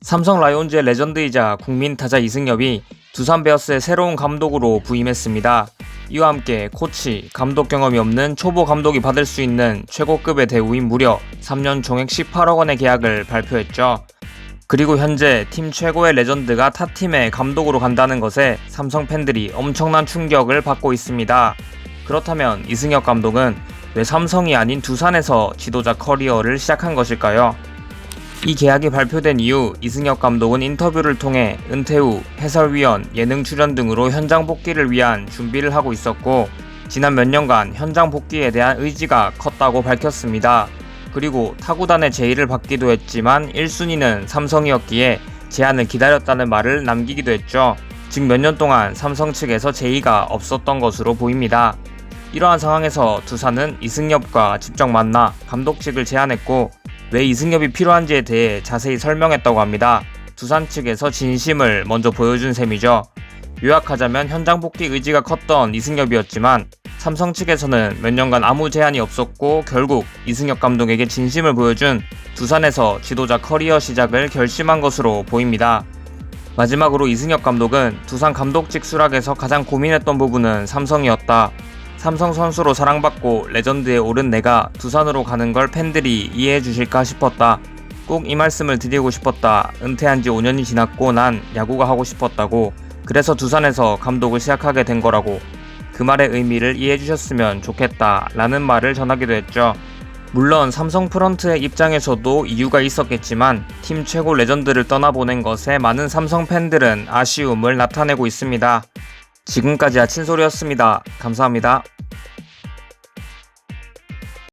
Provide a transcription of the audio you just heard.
삼성 라이온즈의 레전드이자 국민 타자 이승엽이 두산 베어스의 새로운 감독으로 부임했습니다. 이와 함께 코치, 감독 경험이 없는 초보 감독이 받을 수 있는 최고급의 대우인 무려 3년 총액 18억 원의 계약을 발표했죠. 그리고 현재 팀 최고의 레전드가 타 팀의 감독으로 간다는 것에 삼성 팬들이 엄청난 충격을 받고 있습니다. 그렇다면 이승엽 감독은 왜 삼성이 아닌 두산에서 지도자 커리어를 시작한 것일까요? 이 계약이 발표된 이후 이승엽 감독은 인터뷰를 통해 은퇴 후 해설위원, 예능 출연 등으로 현장 복귀를 위한 준비를 하고 있었고 지난 몇 년간 현장 복귀에 대한 의지가 컸다고 밝혔습니다. 그리고 타구단의 제의를 받기도 했지만 1순위는 삼성이었기에 제안을 기다렸다는 말을 남기기도 했죠. 즉 몇 년 동안 삼성 측에서 제의가 없었던 것으로 보입니다. 이러한 상황에서 두산은 이승엽과 직접 만나 감독직을 제안했고 왜 이승엽이 필요한지에 대해 자세히 설명했다고 합니다. 두산 측에서 진심을 먼저 보여준 셈이죠. 요약하자면 현장 복귀 의지가 컸던 이승엽이었지만 삼성 측에서는 몇 년간 아무 제한이 없었고 결국 이승엽 감독에게 진심을 보여준 두산에서 지도자 커리어 시작을 결심한 것으로 보입니다. 마지막으로 이승엽 감독은 두산 감독직 수락에서 가장 고민했던 부분은 삼성이었다. 삼성 선수로 사랑받고 레전드에 오른 내가 두산으로 가는 걸 팬들이 이해해 주실까 싶었다. 꼭 이 말씀을 드리고 싶었다. 은퇴한 지 5년이 지났고 난 야구가 하고 싶었다고. 그래서 두산에서 감독을 시작하게 된 거라고. 그 말의 의미를 이해해 주셨으면 좋겠다. 라는 말을 전하기도 했죠. 물론 삼성 프런트의 입장에서도 이유가 있었겠지만 팀 최고 레전드를 떠나보낸 것에 많은 삼성 팬들은 아쉬움을 나타내고 있습니다. 지금까지 아친소리였습니다. 감사합니다.